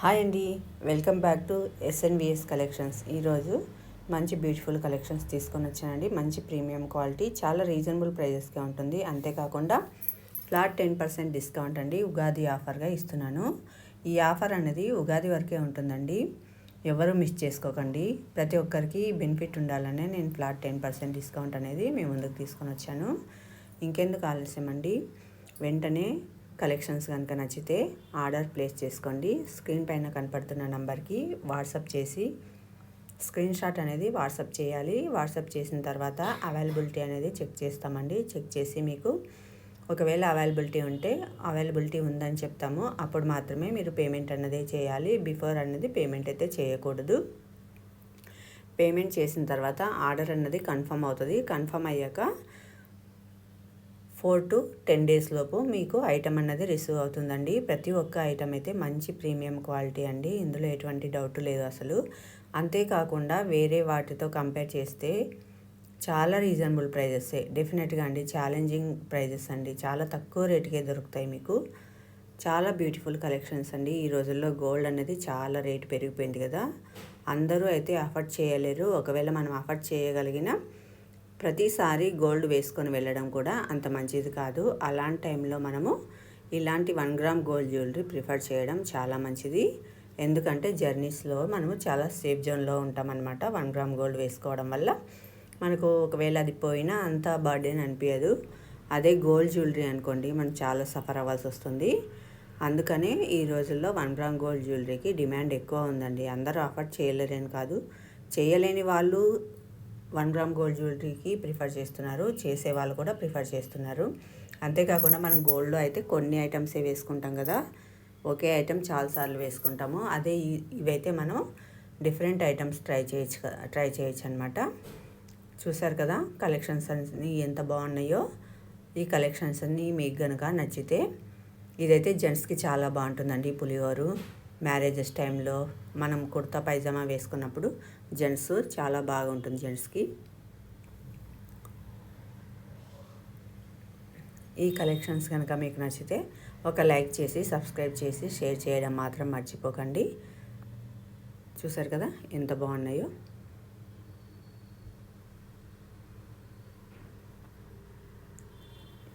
Hi అండి. Welcome back to SNVS collections ఈరోజు మంచి బ్యూటిఫుల్ కలెక్షన్స్ తీసుకొని వచ్చానండి. మంచి ప్రీమియం క్వాలిటీ చాలా రీజనబుల్ ప్రైజెస్గా ఉంటుంది. అంతేకాకుండా ఫ్లాట్ టెన్ పర్సెంట్ డిస్కౌంట్ అండి ఉగాది ఆఫర్గా ఇస్తున్నాను. ఈ ఆఫర్ అనేది ఉగాది వరకే ఉంటుందండి. ఎవరు మిస్ చేసుకోకండి. ప్రతి ఒక్కరికి బెనిఫిట్ ఉండాలనే నేను ఫ్లాట్ టెన్ పర్సెంట్ డిస్కౌంట్ అనేది మీ ముందుకు తీసుకొని వచ్చాను. ఇంకెందుకు ఆలస్యం అండి? వెంటనే కలెక్షన్స్ కనుక నచ్చితే ఆర్డర్ ప్లేస్ చేసుకోండి. స్క్రీన్ పైన కనపడుతున్న నంబర్కి వాట్సాప్ చేసి స్క్రీన్ షాట్ అనేది వాట్సాప్ చేయాలి. వాట్సాప్ చేసిన తర్వాత అవైలబిలిటీ అనేది చెక్ చేస్తామండి. చెక్ చేసి మీకు ఒకవేళ అవైలబిలిటీ ఉంటే అవైలబిలిటీ ఉందని చెప్తాము. అప్పుడు మాత్రమే మీరు పేమెంట్ అన్నదే చేయాలి. బిఫోర్ అనేది పేమెంట్ అయితే చేయకూడదు. పేమెంట్ చేసిన తర్వాత ఆర్డర్ అన్నది కన్ఫర్మ్ అవుతుంది. కన్ఫర్మ్ అయ్యాక ఫోర్ టు టెన్ డేస్ లోపు మీకు ఐటమ్ అన్నది రిసీవ్ అవుతుందండి. ప్రతి ఒక్క ఐటమ్ అయితే మంచి ప్రీమియం క్వాలిటీ అండి. ఇందులో ఎటువంటి డౌట్ లేదు అసలు. అంతేకాకుండా వేరే వాటితో కంపేర్ చేస్తే చాలా రీజనబుల్ ప్రైజెస్ డెఫినెట్గా అండి ఛాలెంజింగ్ ప్రైజెస్ అండి. చాలా తక్కువ రేటుకే దొరుకుతాయి మీకు. చాలా బ్యూటిఫుల్ కలెక్షన్స్ అండి. ఈ రోజుల్లో గోల్డ్ అనేది చాలా రేటు పెరిగిపోయింది కదా. అందరూ అయితే అఫర్ట్ చేయలేరు. ఒకవేళ మనం అఫర్ట్ చేయగలిగిన ప్రతిసారి గోల్డ్ వేసుకొని వెళ్ళడం కూడా అంత మంచిది కాదు. అలాంటి టైంలో మనము ఇలాంటి one gram gold jewellery prefer చేయడం చాలా మంచిది. ఎందుకంటే జర్నీస్లో మనము చాలా సేఫ్ జోన్లో ఉంటామన్నమాట వన్ గ్రామ్ గోల్డ్ వేసుకోవడం వల్ల. మనకు ఒకవేళ అది పోయినా అంత బర్డెన్ అనిపించదు అదే గోల్డ్ జ్యువెలరీ అనుకోండి మనం చాలా సఫర్ అవ్వాల్సి వస్తుంది. అందుకనే ఈ రోజుల్లో వన్ గ్రామ్ గోల్డ్ జ్యువెలరీకి డిమాండ్ ఎక్కువ ఉందండి. అందరూ అఫర్ట్ చేయలేరని కాదు. చేయలేని వాళ్ళు వన్ గ్రామ్ గోల్డ్ జ్యువెలరీకి ప్రిఫర్ చేస్తున్నారు. చేసే వాళ్ళు కూడా ప్రిఫర్ చేస్తున్నారు. అంతేకాకుండా మనం గోల్డ్లో అయితే కొన్ని ఐటమ్సే వేసుకుంటాం కదా. ఒకే ఐటమ్ చాలాసార్లు వేసుకుంటాము. అదే ఇవైతే మనం డిఫరెంట్ ఐటమ్స్ ట్రై చేయొచ్చు ట్రై చేయొచ్చు అనమాట చూసారు కదా కలెక్షన్స్ అన్నీ ఎంత బాగున్నాయో. ఈ కలెక్షన్స్ అన్నీ మీకు కనుక నచ్చితే ఇదైతే జెంట్స్కి చాలా బాగుంటుందండి పులిహోరు. మ్యారేజెస్ టైంలో మనం కుర్తా పైజామా వేసుకున్నప్పుడు జెంట్స్ చాలా బాగుంటుంది జెంట్స్కి. ఈ కలెక్షన్స్ కనుక మీకు నచ్చితే ఒక లైక్ చేసి సబ్స్క్రైబ్ చేసి షేర్ చేయడం మాత్రం మర్చిపోకండి. చూసారు కదా ఎంత బాగున్నాయో?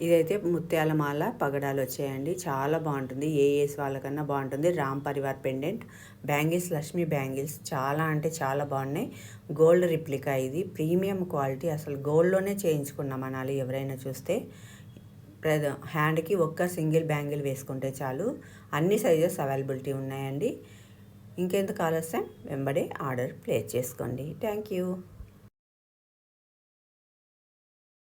ఇదైతే ముత్యాల మాల పగడాలు వచ్చాయండి. చాలా బాగుంటుంది. ఏఏస్ వాళ్ళకన్నా బాగుంటుంది. Ram Parivar pendant bangles Lakshmi bangles. చాలా అంటే చాలా బాగున్నాయి. గోల్డ్ రిప్లికా ఇది. ప్రీమియం క్వాలిటీ అసలు గోల్డ్లోనే చేయించుకున్నాం అనాలి ఎవరైనా చూస్తే. హ్యాండ్కి ఒక్క సింగిల్ బ్యాంగిల్ వేసుకుంటే చాలు. అన్ని సైజెస్ అవైలబిలిటీ ఉన్నాయండి. ఇంకెందుకు ఆలస్యం? వెంబడే ఆర్డర్ ప్లేస్ చేసుకోండి. Thank you.